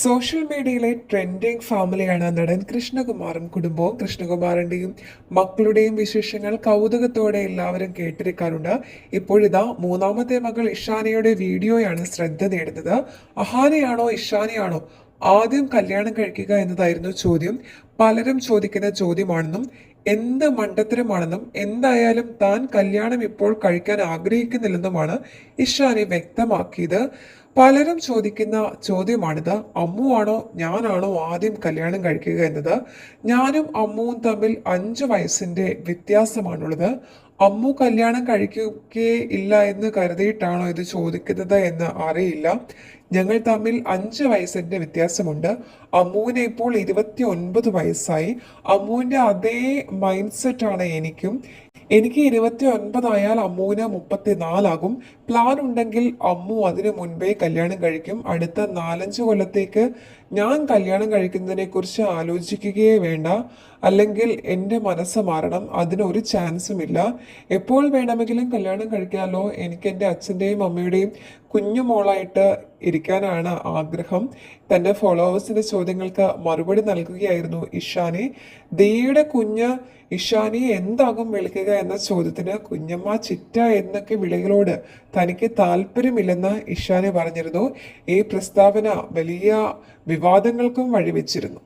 Social മീഡിയയിലെ trending ഫാമിലിയാണ് നടൻ കൃഷ്ണകുമാറും കുടുംബവും കൃഷ്ണകുമാറിന്റെയും മക്കളുടെയും വിശേഷങ്ങൾ കൗതുകത്തോടെ എല്ലാവരും കേട്ടിരിക്കാറുണ്ട്. ഇപ്പോഴിതാ മൂന്നാമത്തെ മകൾ ഇഷാനയുടെ വീഡിയോയാണ് ശ്രദ്ധ നേടുന്നത്. അഹാനയാണോ ഇഷാനയാണോ? ആദ്യം കല്യാണം കഴിക്കുക എന്നതായിരുന്നു ചോദ്യം. പലരും ചോദിക്കുന്ന ചോദ്യമാണെന്നും എന്ത് മണ്ടത്തരമാണെന്നും എന്തായാലും താൻ കല്യാണം ഇപ്പോൾ കഴിക്കാൻ ആഗ്രഹിക്കുന്നില്ലെന്നുമാണ് ഇഷാനി വ്യക്തമാക്കിയത്. പലരും ചോദിക്കുന്ന ചോദ്യമാണിത്. അമ്മുവാണോ ഞാനാണോ ആദ്യം കല്യാണം കഴിക്കുക എന്നത്? ഞാനും അമ്മുവും തമ്മിൽ അഞ്ച് വയസ്സിന്റെ വ്യത്യാസമാണുള്ളത്. അമ്മു കല്യാണം കഴിക്കുകയില്ല എന്ന് കരുതിയിട്ടാണോ ഇത് ചോദിക്കുന്നത് എന്ന് അറിയില്ല. ഞങ്ങൾ തമ്മിൽ അഞ്ച് വയസ്സിന്റെ വ്യത്യാസമുണ്ട്. അമ്മുവിന് ഇപ്പോൾ ഇരുപത്തി ഒൻപത് വയസ്സായി. അമ്മുവിന്റെ അതേ മൈൻഡ് സെറ്റാണ് എനിക്കും. എനിക്ക് ഇരുപത്തി ഒൻപതായാൽ അമ്മുവിന് മുപ്പത്തിനാലാകും. പ്ലാൻ ഉണ്ടെങ്കിൽ അമ്മു അതിനു മുൻപേ കല്യാണം കഴിക്കും. അടുത്ത നാലഞ്ച് കൊല്ലത്തേക്ക് ഞാൻ കല്യാണം കഴിക്കുന്നതിനെ കുറിച്ച് ആലോചിക്കുകയേ വേണ്ട. അല്ലെങ്കിൽ എന്റെ മനസ്സ് മാറണം. അതിനൊരു ചാൻസും ഇല്ല. എപ്പോൾ വേണമെങ്കിലും കല്യാണം കഴിക്കാമല്ലോ എനിക്ക് എന്റെ അച്ഛന്റെയും അമ്മയുടെയും കുഞ്ഞുമോളായിട്ട് ഇരിക്കാനാണ് ആഗ്രഹം. തന്റെ ഫോളോവേഴ്സിന്റെ ചോദ്യങ്ങൾക്ക് മറുപടി നൽകുകയായിരുന്നു ഇഷാനി. ദയുടെ കുഞ്ഞ് ഇഷാനി എന്താകും വിളിക്കുക എന്ന ചോദ്യത്തിന് കുഞ്ഞമ്മ ചിറ്റ എന്നൊക്കെ വിളികളോട് തനിക്ക് താല്പര്യമില്ലെന്ന് ഇഷാനി പറഞ്ഞിരുന്നു. ഈ പ്രസ്താവന വലിയ വിവാദങ്ങൾക്കും വഴിവെച്ചിരുന്നു.